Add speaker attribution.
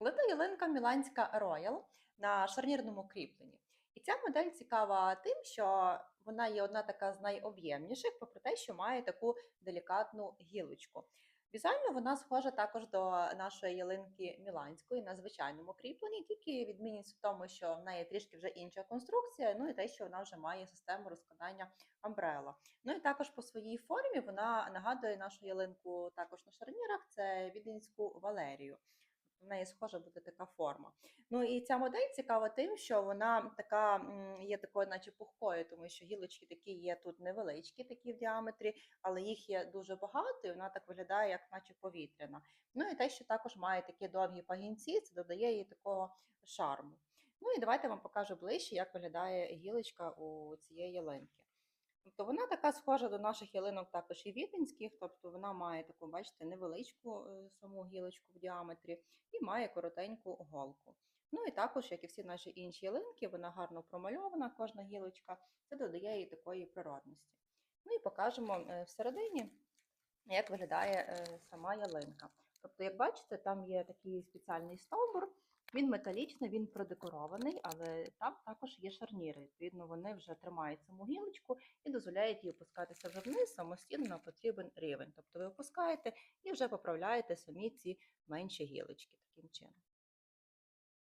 Speaker 1: Лита ялинка Міланська Royal на шарнірному кріпленні. І ця модель цікава тим, що вона є одна така з найоб'ємніших, попри те, що має таку делікатну гілочку. Візуально вона схожа також до нашої ялинки Міланської на звичайному кріпленні, тільки відмінність в тому, що в неї трішки вже інша конструкція, ну і те, що вона вже має систему розкладання амбрела. Ну і також по своїй формі вона нагадує нашу ялинку також на шарнірах, це віденську Валерію. В неї схожа буде така форма. Ну і ця модель цікава тим, що вона така є такою, наче пухкою, тому що гілочки такі є тут невеличкі, такі в діаметрі, але їх є дуже багато, і вона так виглядає, як наче повітряна. Ну і те, що також має такі довгі пагінці, це додає їй такого шарму. Ну і давайте вам покажу ближче, як виглядає гілочка у цієї ялинки. Тобто вона така схожа до наших ялинок також і віденських, тобто вона має таку, бачите, невеличку е, саму гілочку в діаметрі і має коротеньку голку. Ну і також, як і всі наші інші ялинки, вона гарно промальована, кожна гілочка, це додає їй такої природності. Ну і покажемо е, всередині, як виглядає е, сама ялинка. Тобто, як бачите, там є такий спеціальний стовбур, він металічний, він продекорований, але там також є шарніри. Відповідно, вони вже тримають саму гілочку і дозволяють їй опускатися вже вниз самостійно на потрібен рівень. Тобто ви опускаєте і вже поправляєте самі ці менші гілочки таким чином.